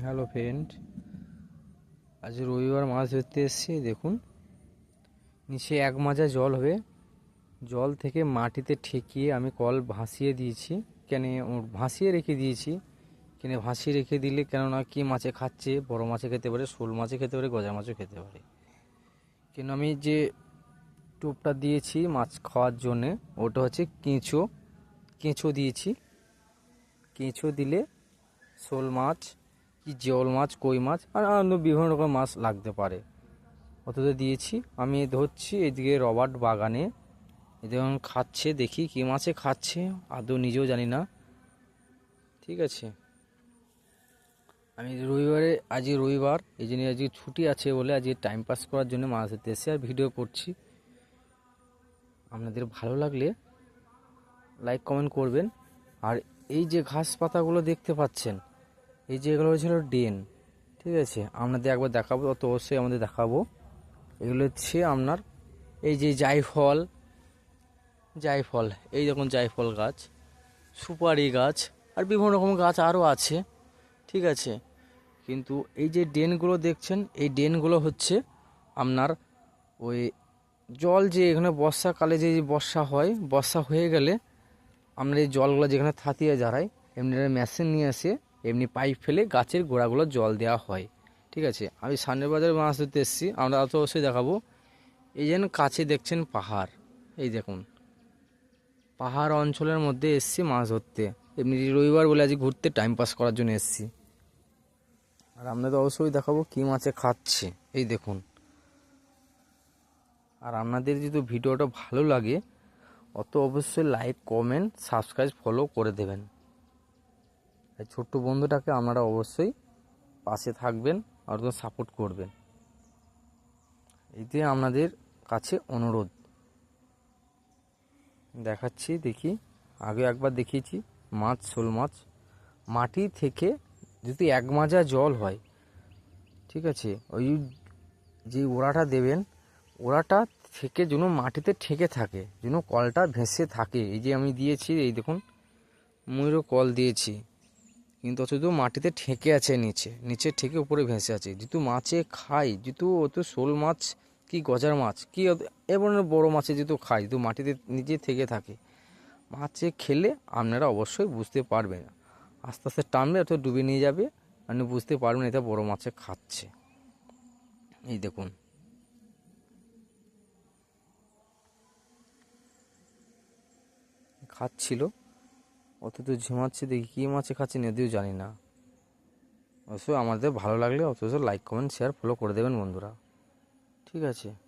Hello friend আজ রবিবার মাছ ধরতে এসেছি, দেখুন। নিচে এক মাজা জল হবে। জল থেকে মাটিতে ঠেকিয়ে আমি কল ভাসিয়ে দিয়েছি। কেন ভাসিয়ে রেখে দিয়েছি। কেন ভাসিয়ে রেখে দিলে কেননা কি মাছে খাচ্ছে? বড় মাছে খেতে পারে, শোল মাছে খেতে পারে গজা মাছও খেতে পারে। কেন আমি যে টোপটা দিয়েছি মাছ খাওয়ার জন্যে, ওটা হচ্ছে কেঁচো। কেঁচো দিয়েছি। কেঁচো দিলে শোল মাছ কি জিওল মাছ, কই মাছ, আর অন্য বিভিন্ন রকম মাছ লাগতে পারে। অতটা দিয়েছি, আমি ধরছি এদিকে রবার্ট বাগানে। এদিকে খাচ্ছে, দেখি কী মাছে খাচ্ছে, আদৌ নিজেও জানি না। ঠিক আছে। আমি রবিবারে আজকে রবিবার, এই জন্য আজকে ছুটি আছে বলে আজকে টাইম পাস করার জন্য মাছ ধরতে এসে আর ভিডিও করছি। আপনাদের ভালো লাগলে লাইক কমেন্ট করবেন। আর এই যে ঘাস পাতাগুলো দেখতে পাচ্ছেন এই যে এগুলো ছিল ডেন ঠিক আছে? আপনাদের একবার দেখাবো, অত অবশ্যই আমাদের দেখাবো। এগুলো হচ্ছে আপনার এই যে জায়ফল জায়ফল এই দেখুন জায়ফল গাছ, সুপারি গাছ, আর বিভিন্ন রকম গাছ আরও আছে, ঠিক আছে? কিন্তু এই যে ড্রেনগুলো দেখছেন, এই ড্রেনগুলো হচ্ছে আপনার ওই জল যে এখানে বর্ষাকালে যে বর্ষা হয়, বর্ষা হয়ে গেলে আমরা এই জলগুলো যেখানে থাতিয়ে যারাই এমনি মেশিন নিয়ে এসে এমনি পাইপ ফেলে গাছের গোড়াগুলো জল দেওয়া হয়। ঠিক আছে? আমি সামনের বাজারে মাছ ধরতে এসেছি, আমরা তো অবশ্যই দেখাবো। এই যেন কাছে দেখছেন পাহাড়। এই দেখুন। পাহাড় অঞ্চলের মধ্যে এসছি মাছ ধরতে। এমনি রবিবার বলে আজ ঘুরতে টাইম পাস করার জন্য এসছি। আর আপনাদের অবশ্যই দেখাবো কী মাছে খাচ্ছে। এই দেখুন। আর আপনাদের যদি ভিডিওটা ভালো লাগে, অত অবশ্যই লাইক কমেন্ট সাবস্ক্রাইব ফলো করে দেবেন। এই ছোট্ট বন্ধুটাকে আপনারা অবশ্যই পাশে থাকবেন আর সাপোর্ট করবেন। এতে আপনাদের কাছে অনুরোধ। দেখাচ্ছি, দেখি। আগে একবার দেখিয়েছি, মাছ, শোল মাছ। মাটি থেকে যদি এক মাজা জল হয়, ঠিক আছে, ওই যে ওড়াটা দেবেন, ওড়াটা থেকে যেন মাটিতে ঠেকে থাকে, যেন কলটা ভেসে থাকে। এই যে আমি দিয়েছি, এই দেখুন ময়ূরও কল দিয়েছি। কিন্তু অথচ মাটিতে ঠেকে আছে নিচে নিচে ঠেকে উপরে ভেসে আছে। যেহেতু মাছে খাই যেহেতু অত শোল মাছ কি গজার মাছ? কি এমন বড় মাছে যেহেতু খাই যেহেতু মাটিতে নিজে থেকে থাকে। মাছে খেলে আপনারা অবশ্যই বুঝতে পারবেন। আস্তে আস্তে টানবে অথবা ডুবে নিয়ে যাবে। আপনি বুঝতে পারবেন এটা বড় মাছে খাচ্ছে। এই দেখুন। খাচ্ছিল। অথচ ঝিমাচ্ছে দেখি, কী মাছে খাচ্ছে নদীও জানি না। অবশ্যই আমাদের ভালো লাগলে অথচ লাইক, কমেন্ট শেয়ার ফলো করে দেবেন বন্ধুরা। ঠিক আছে।